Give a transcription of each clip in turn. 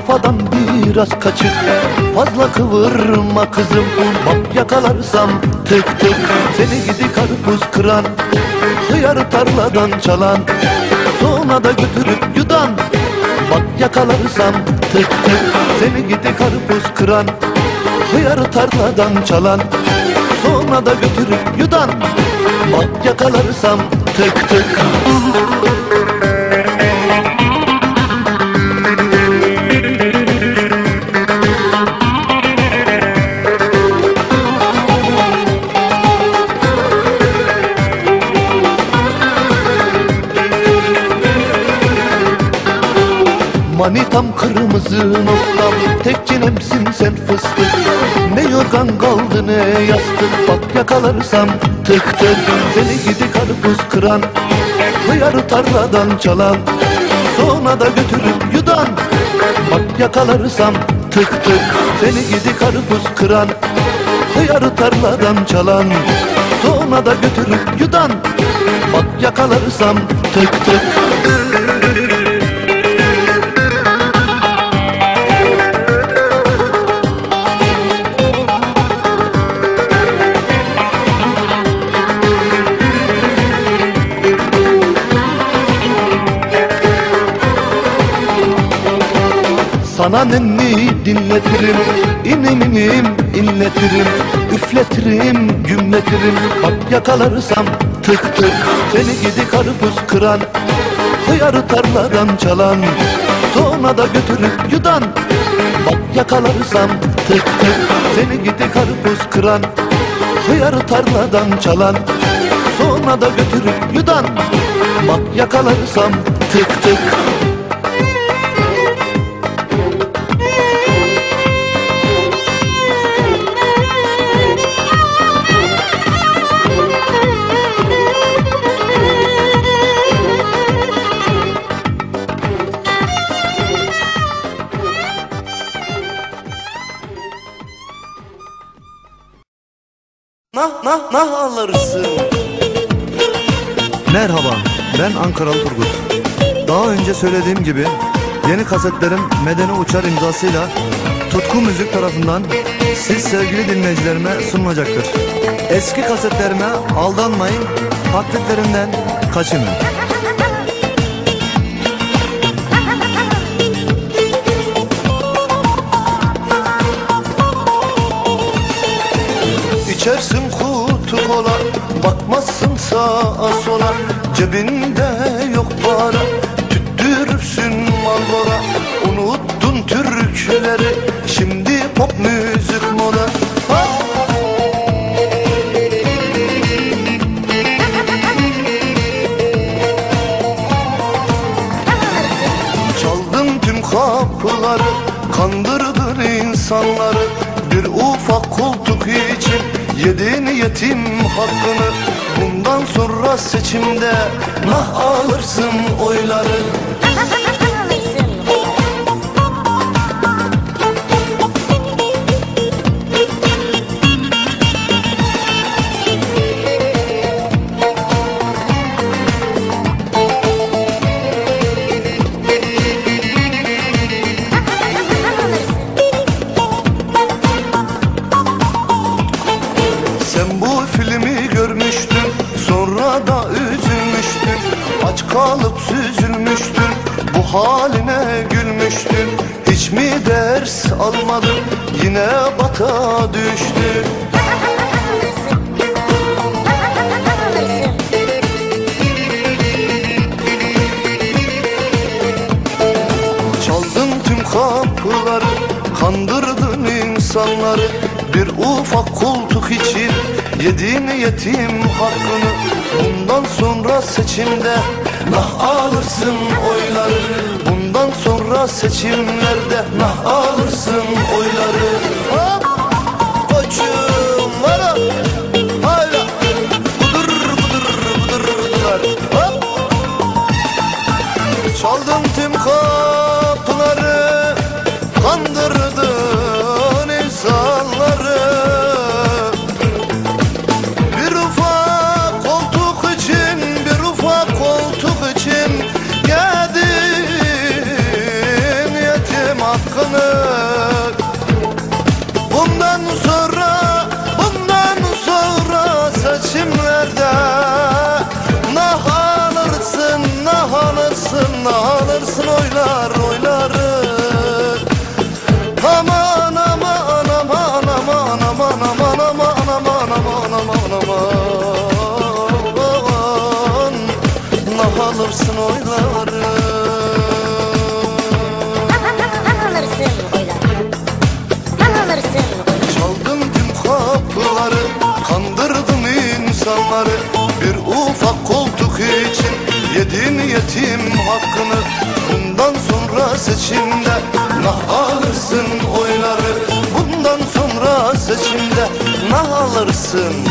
Kafadan biraz kaçık. Fazla kıvırma kızım Bak yakalarsam tık tık. Seni gidi karpuz kıran Hıyarı tarladan çalan. Sonra da götürüp yudan Bak yakalarsam tık tık. Seni gidi karpuz kıran Hıyarı tarladan çalan. Sonra da götürüp yudan Bak yakalarsam tık tık Manitam kırmızı noktam. Tek cinemsin sen fıstık Ne yorgan kaldı ne yastık. Bak yakalarsam tık tık. Seni gidi karpuz kıran. Hıyarı tarladan çalan. Sonra da götürüp yudan. Bak yakalarsam tık tık. Seni gidi karpuz kıran. Hıyarı tarladan çalan. Sonra da götürüp yudan. Bak yakalarsam tık tık Sana nenni dinletirim İnim inletirim Üfletirim gümletirim. Bak yakalarsam tık tık Seni gidi karpuz kıran Hıyarı tarladan çalan Sonra da götürüp yudan. Bak yakalarsam tık tık Seni gidi karpuz kıran Hıyarı tarladan çalan Sonra da götürüp yudan. Bak yakalarsam tık tık Nah nah nah alırsın Merhaba, ben Ankaralı Turgut. Daha önce söylediğim gibi yeni kasetlerim Medeni Uçar imzasıyla Tutku Müzik tarafından siz sevgili dinleyicilerime sunulacaktır. Eski kasetlerime aldanmayın, taklitlerinden kaçının. İçersin kutu kola Bakmazsın sağa sola. Cebinde yok para Tüttürürsün malbora Unuttun türküleri Şimdi pop müzik moda! Çaldın tüm kapıları Kandırdın insanları. Bir ufak koltuk için Yedin yetim hakkını Bundan sonra seçimde Nah alırsın oyları Filmi görmüştün Sonra da üzülmüştün Aç kalıp süzülmüştün Bu haline gülmüştün Hiç mi ders almadın Yine bata düştün Çaldın tüm kapıları Kandırdın insanları. Bir ufak koltuk için Yedin yetim hakkını Bundan sonra seçimde Nah alırsın oyları. Bundan sonra seçimlerde Nah alırsın oyları alırsın oyları Bundan sonra seçimde Nah alırsın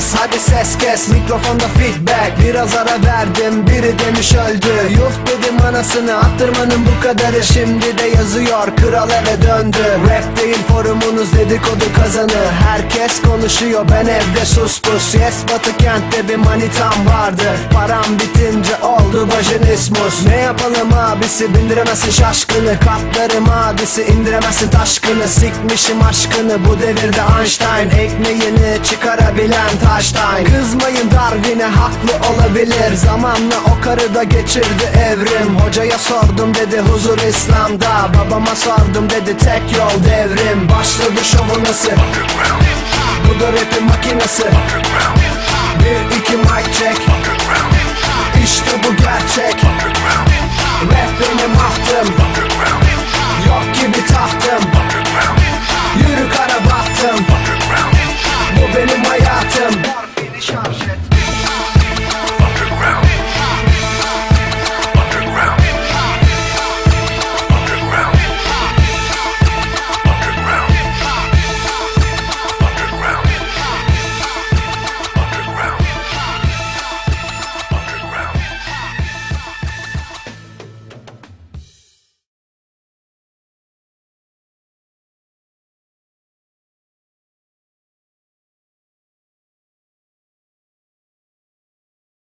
ses kes. Mikrofonda feedback. Biraz ara verdim. Biri demiş öldü. Yuh dedim anasını. Attırmanın bu kadarı Şimdi de yazıyor. Kral eve döndü. Rap değil forumunuz dedikodu kazanı. Herkes konuşuyor. Ben evde sus pus Yes batı kentte bir manitam vardı. Param bitince oldu vajinismus Ne yapalım abisi? Bindiremezsin şaşkını. Katlarım abisi. İndiremezsin taşkını. Sikmişim aşkını. Bu devirde Einstein Ekmeğini bilen Taştayn Kızmayın Darwin'e haklı olabilir. Zamanla o karı da geçirdi evrim. Hocaya sordum dedi huzur İslam'da. Babama sordum dedi tek yol devrim. Başladı şovu nasıl? Bu da rapin makinesi. Bir iki mic check. İşte bu gerçek. Rap benim ahtım. Yok gibi tahtım. Yürü kara bahtım. Bu benim hayatım.